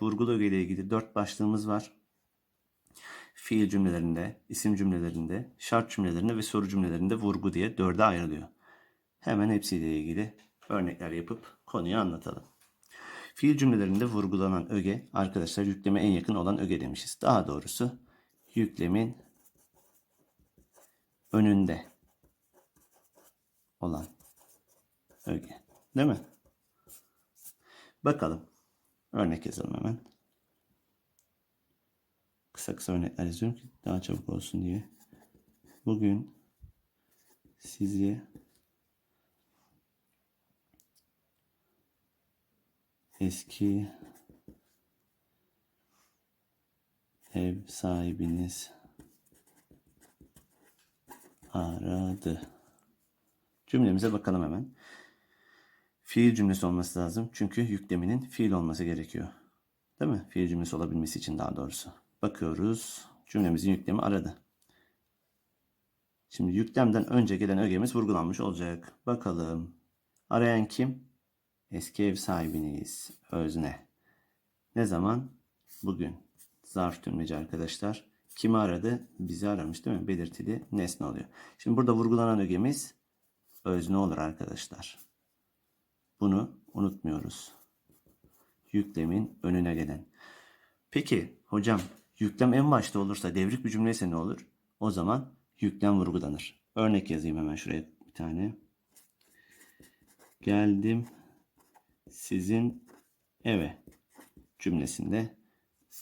Vurgulu öge ile ilgili dört başlığımız var. Fiil cümlelerinde, isim cümlelerinde, şart cümlelerinde ve soru cümlelerinde vurgu diye dörde ayrılıyor. Hemen hepsiyle ilgili örnekler yapıp konuyu anlatalım. Fiil cümlelerinde vurgulanan öge arkadaşlar yükleme en yakın olan öge demişiz. Daha doğrusu yüklemin önünde olan öge. Değil mi? Bakalım. Örnek yazalım hemen. Kısa kısa örnekler yazıyorum ki daha çabuk olsun diye. Bugün sizi eski ev sahibiniz aradı. Cümlemize bakalım hemen. Fiil cümlesi olması lazım. Çünkü yükleminin fiil olması gerekiyor. Değil mi? Fiil cümlesi olabilmesi için daha doğrusu. Bakıyoruz. Cümlemizin yüklemi aradı. Şimdi yüklemden önce gelen ögemiz vurgulanmış olacak. Bakalım. Arayan kim? Eski ev sahibiniz. Özne. Ne zaman? Bugün. Zarf tümleci arkadaşlar. Kimi aradı? Bizi aramış değil mi? Belirtili nesne oluyor. Şimdi burada vurgulanan ögemiz özne olur arkadaşlar. Bunu unutmuyoruz. Yüklemin önüne gelen. Peki hocam yüklem en başta olursa devrik bir cümle ise ne olur? O zaman yüklem vurgulanır. Örnek yazayım hemen şuraya bir tane. Geldim sizin eve cümlesinde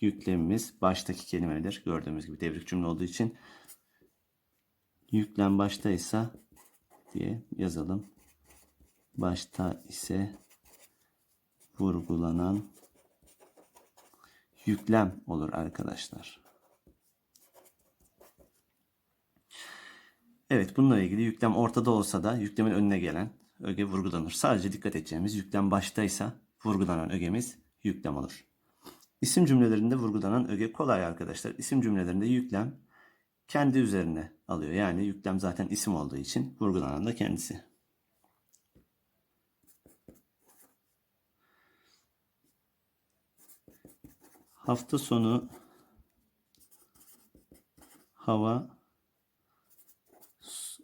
yüklemimiz baştaki kelimedir. Gördüğümüz gibi devrik cümle olduğu için yüklem baştaysa diye yazalım. Başta ise vurgulanan yüklem olur arkadaşlar. Evet bununla ilgili yüklem ortada olsa da yüklemin önüne gelen öge vurgulanır. Sadece dikkat edeceğimiz yüklem baştaysa vurgulanan ögemiz yüklem olur. İsim cümlelerinde vurgulanan öge kolay arkadaşlar. İsim cümlelerinde yüklem kendi üzerine alıyor. Yani yüklem zaten isim olduğu için vurgulanan da kendisi. Hafta sonu hava so-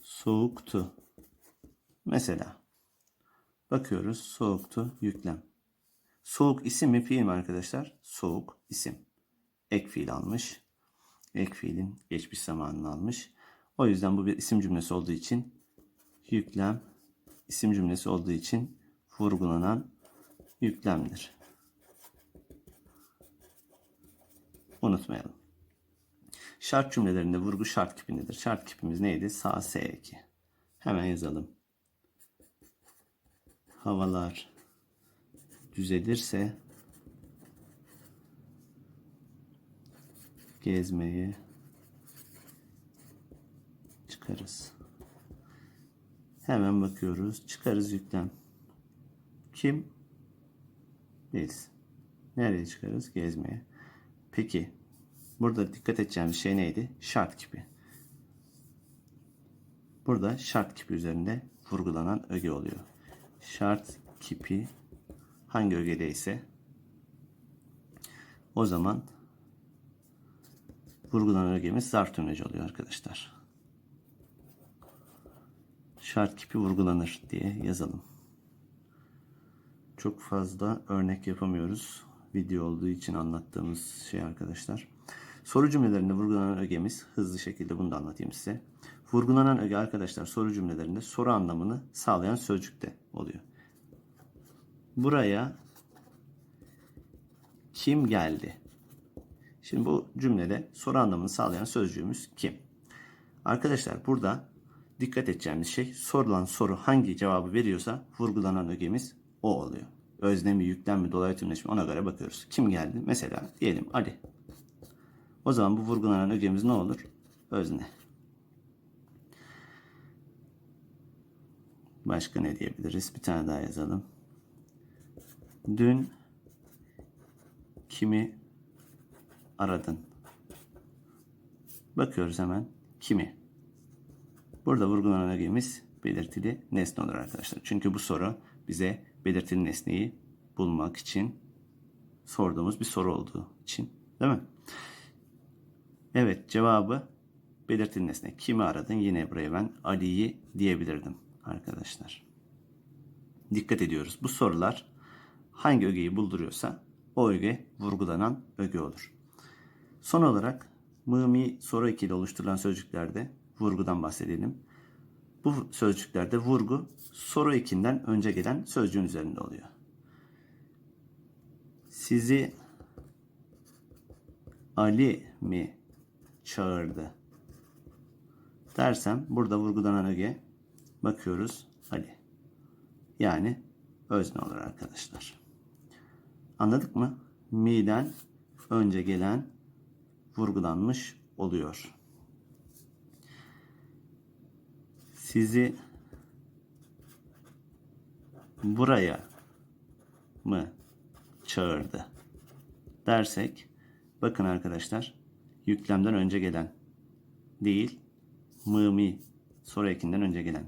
soğuktu. Mesela bakıyoruz soğuktu yüklem. Soğuk isim mi fiil mi arkadaşlar? Soğuk isim. Ek fiil almış. Ek fiilin geçmiş zamanını almış. O yüzden bu bir isim cümlesi olduğu için yüklem isim cümlesi olduğu için vurgulanan yüklemdir. Unutmayalım. Şart cümlelerinde vurgu şart kipindedir. Şart kipimiz neydi? Sağ S2. Hemen yazalım. Havalar düzelirse gezmeye çıkarız. Hemen bakıyoruz. Çıkarız yüklem. Kim? Biz. Nereye çıkarız? Gezmeye. Peki. Burada dikkat edeceğimiz şey neydi? Şart kipi. Burada şart kipi üzerinde vurgulanan öge oluyor. Şart kipi hangi ögedeyse o zaman vurgulanan ögemiz zarf tümleci oluyor arkadaşlar. Şart kipi vurgulanır diye yazalım. Çok fazla örnek yapamıyoruz. Video olduğu için anlattığımız şey arkadaşlar. Soru cümlelerinde vurgulanan ögemiz hızlı şekilde bunu da anlatayım size. Vurgulanan öge arkadaşlar soru cümlelerinde soru anlamını sağlayan sözcükte oluyor. Buraya kim geldi? Şimdi bu cümlede soru anlamını sağlayan sözcüğümüz kim? Arkadaşlar burada dikkat edeceğimiz şey sorulan soru hangi cevabı veriyorsa vurgulanan ögemiz o oluyor. Özne mi, yüklem mi, dolaylı tümleç mi ona göre bakıyoruz. Kim geldi? Mesela diyelim Ali. O zaman bu vurgulanan ögemiz ne olur? Özne. Başka ne diyebiliriz? Bir tane daha yazalım. Dün kimi aradın? Bakıyoruz hemen. Kimi? Burada vurgulanan ögemiz belirtili nesne olur arkadaşlar. Çünkü bu soru bize belirtili nesneyi bulmak için sorduğumuz bir soru olduğu için. Değil mi? Evet cevabı belirtilen nesne. Kimi aradın? Yine buraya ben Ali'yi diyebilirdim arkadaşlar. Dikkat ediyoruz. Bu sorular hangi ögeyi bulduruyorsa o öge vurgulanan öge olur. Son olarak mı mi soru ekiyle oluşturulan sözcüklerde vurgudan bahsedelim. Bu sözcüklerde vurgu soru ekinden önce gelen sözcüğün üzerinde oluyor. Sizi Ali mi çağırdı dersem burada vurgulanan öge bakıyoruz Ali. Yani özne olur arkadaşlar. Anladık mı? Mi'den önce gelen vurgulanmış oluyor. Sizi buraya mı çağırdı dersek bakın arkadaşlar yüklemden önce gelen değil mı mi soru ekinden önce gelen.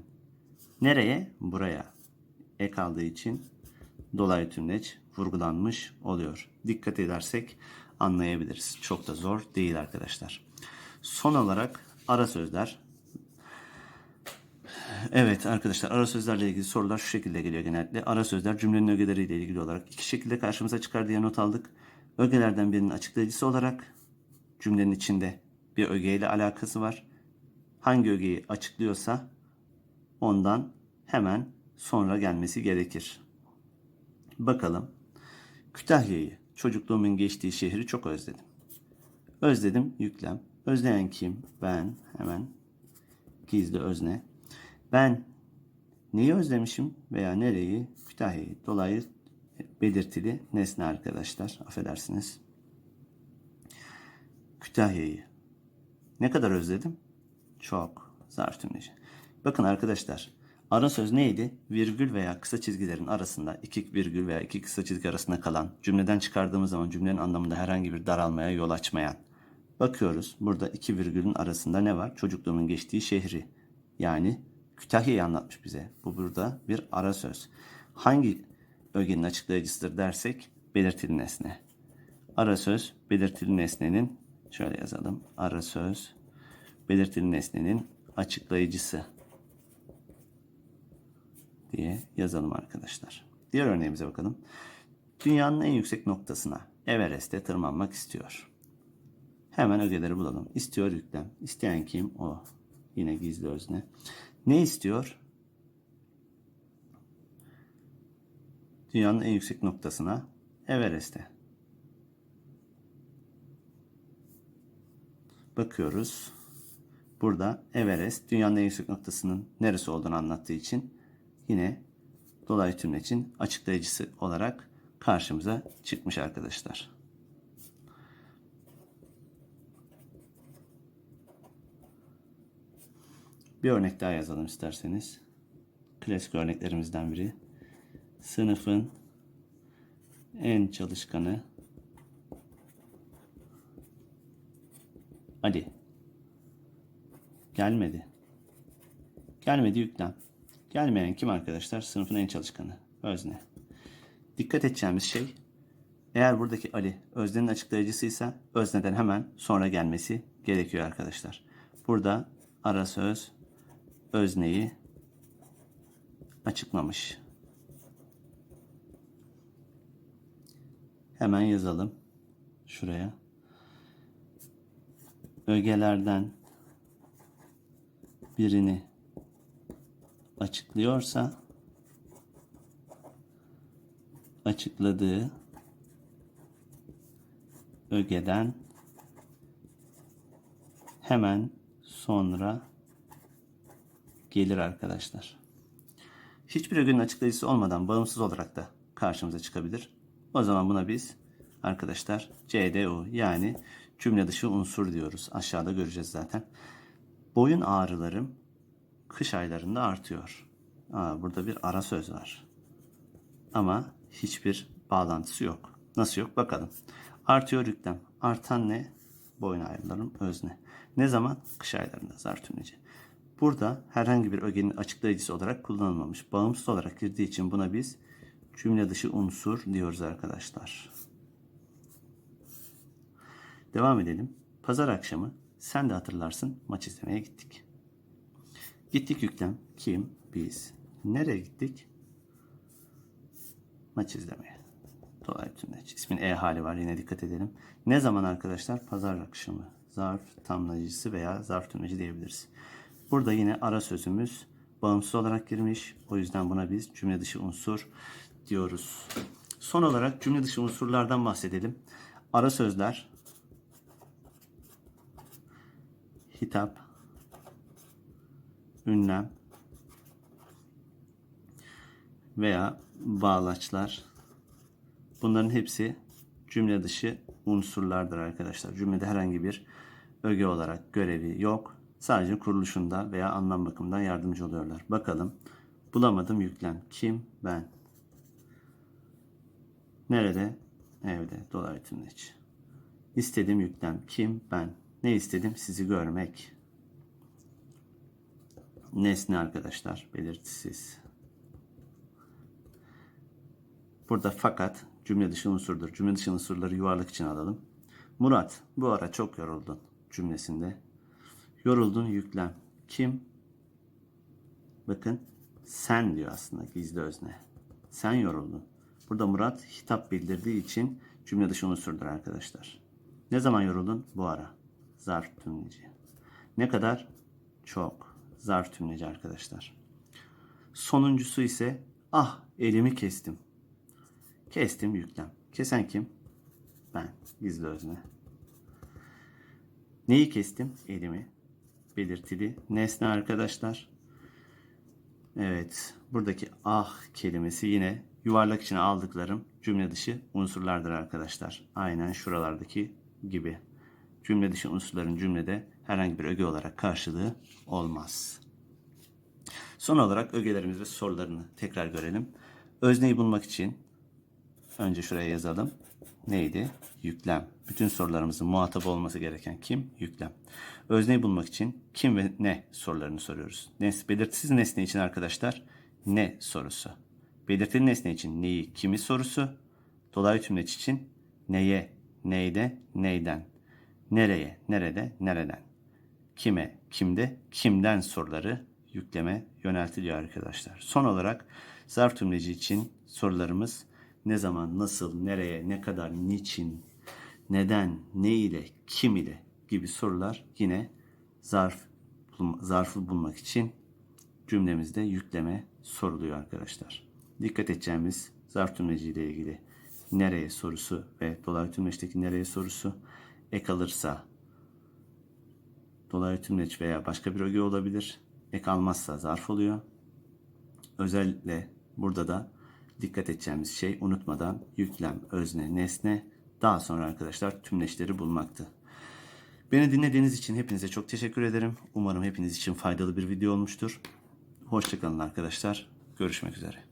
Nereye? Buraya. Ek aldığı için dolaylı tümleç vurgulanmış oluyor. Dikkat edersek anlayabiliriz. Çok da zor değil arkadaşlar. Son olarak ara sözler. Evet arkadaşlar ara sözlerle ilgili sorular şu şekilde geliyor genellikle. Ara sözler cümlenin ögeleriyle ilgili olarak iki şekilde karşımıza çıkar diye not aldık. Ögelerden birinin açıklayıcısı olarak cümlenin içinde bir ögeyle alakası var. Hangi ögeyi açıklıyorsa ondan hemen sonra gelmesi gerekir. Bakalım. Kütahya'yı, çocukluğumun geçtiği şehri çok özledim. Özledim yüklem. Özleyen kim? Ben. Hemen gizli özne. Ben neyi özlemişim veya nereyi? Kütahya'yı. Dolayı belirtili nesne arkadaşlar. Affedersiniz. Kütahya'yı. Ne kadar özledim? Çok. Zarf tümleci. Bakın arkadaşlar. Ara söz neydi? Virgül veya kısa çizgilerin arasında iki virgül veya iki kısa çizgi arasında kalan cümleden çıkardığımız zaman cümlenin anlamında herhangi bir daralmaya yol açmayan. Bakıyoruz burada iki virgülün arasında ne var? Çocukluğumun geçtiği şehri. Yani Kütahya'yı anlatmış bize. Bu burada bir ara söz. Hangi ögenin açıklayıcısıdır dersek belirtili nesne. Ara söz belirtili nesnenin şöyle yazalım. Ara söz belirtili nesnenin açıklayıcısı diye yazalım arkadaşlar. Diğer örneğimize bakalım. Dünyanın en yüksek noktasına Everest'e tırmanmak istiyor. Hemen ögeleri bulalım. İstiyor yüklem. İsteyen kim? O. Yine gizli özne. Ne istiyor? Dünyanın en yüksek noktasına Everest'e. Bakıyoruz. Burada Everest dünyanın en yüksek noktasının neresi olduğunu anlattığı için yine dolaylı tümlecin açıklayıcısı olarak karşımıza çıkmış arkadaşlar. Bir örnek daha yazalım isterseniz. Klasik örneklerimizden biri. Sınıfın en çalışkanı Ali. Gelmedi. Gelmedi yüklem. Gelmeyen kim arkadaşlar? Sınıfın en çalışkanı. Özne. Dikkat edeceğimiz şey eğer buradaki Ali öznenin açıklayıcısıysa özneden hemen sonra gelmesi gerekiyor arkadaşlar. Burada ara söz özneyi açıklamış. Hemen yazalım. Şuraya. Ögelerden birini açıklıyorsa açıkladığı ögeden hemen sonra gelir arkadaşlar. Hiçbir ögenin açıklayıcısı olmadan bağımsız olarak da karşımıza çıkabilir. O zaman buna biz arkadaşlar CDU yani cümle dışı unsur diyoruz. Aşağıda göreceğiz zaten. Boyun ağrılarım kış aylarında artıyor. Aa, burada bir ara söz var. Ama hiçbir bağlantısı yok. Nasıl yok bakalım. Artıyor yüklem. Artan ne? Boyun ağrılarım özne. Ne zaman? Kış aylarında zarf tümleci. Burada herhangi bir ögenin açıklayıcısı olarak kullanılmamış. Bağımsız olarak girdiği için buna biz cümle dışı unsur diyoruz arkadaşlar. Devam edelim. Pazar akşamı sen de hatırlarsın maç izlemeye gittik. Gittik yüklem. Kim? Biz. Nereye gittik? Maç izlemeye. Dolayı tümleç. İsmin E hali var. Yine dikkat edelim. Ne zaman arkadaşlar? Pazar akşamı. Zarf tamlacısı veya zarf tümleci diyebiliriz. Burada yine ara sözümüz bağımsız olarak girmiş. O yüzden buna biz cümle dışı unsur diyoruz. Son olarak cümle dışı unsurlardan bahsedelim. Ara sözler hitap, ünlem veya bağlaçlar bunların hepsi cümle dışı unsurlardır arkadaşlar. Cümlede herhangi bir öge olarak görevi yok. Sadece kuruluşunda veya anlam bakımından yardımcı oluyorlar. Bakalım. Bulamadım yüklem. Kim? Ben. Nerede? Evde. Dolaylı tümleç. İstediğim yüklem. Kim? Ben. Ne istedim? Sizi görmek. Nesne arkadaşlar. Belirtisiz. Burada fakat cümle dışı unsurdur. Cümle dışı unsurları yuvarlak için alalım. Murat bu ara çok yoruldun cümlesinde. Yoruldun yüklem. Kim? Bakın sen diyor aslında gizli özne. Sen yoruldun. Burada Murat hitap bildirdiği için cümle dışı unsurdur arkadaşlar. Ne zaman yoruldun? Bu ara. Zarf tümleci. Ne kadar? Çok. Zarf tümleci arkadaşlar. Sonuncusu ise ah elimi kestim. Kestim yüklem. Kesen kim? Ben. Gizli özne. Neyi kestim? Elimi. Belirtili. Nesne arkadaşlar. Evet. Buradaki ah kelimesi yine yuvarlak içine aldıklarım cümle dışı unsurlardır arkadaşlar. Aynen şuralardaki gibi. Cümle dışı unsurların cümlede herhangi bir öge olarak karşılığı olmaz. Son olarak ögelerimiz ve sorularını tekrar görelim. Özneyi bulmak için önce şuraya yazalım. Neydi? Yüklem. Bütün sorularımızın muhatap olması gereken kim? Yüklem. Özneyi bulmak için kim ve ne sorularını soruyoruz. Nes belirtisiz nesne için arkadaşlar ne sorusu. Belirtili nesne için neyi, kimi sorusu. Dolaylı tümleç için neye, neyde, neyden. Nereye, nerede, nereden. Kime, kimde, kimden soruları yükleme yöneltiliyor arkadaşlar. Son olarak zarf tümleci için sorularımız ne zaman, nasıl, nereye, ne kadar, niçin, neden, ne ile, kim ile gibi sorular yine zarf zarfı bulmak için cümlemizde yükleme soruluyor arkadaşlar. Dikkat edeceğimiz zarf tümleci ile ilgili nereye sorusu ve dolaylı tümleçteki nereye sorusu ek alırsa dolaylı tümleç veya başka bir öge olabilir. Ek almazsa zarf oluyor. Özellikle burada da dikkat edeceğimiz şey unutmadan yüklem, özne, nesne daha sonra arkadaşlar tümleçleri bulmaktı. Beni dinlediğiniz için hepinize çok teşekkür ederim. Umarım hepiniz için faydalı bir video olmuştur. Hoşçakalın arkadaşlar. Görüşmek üzere.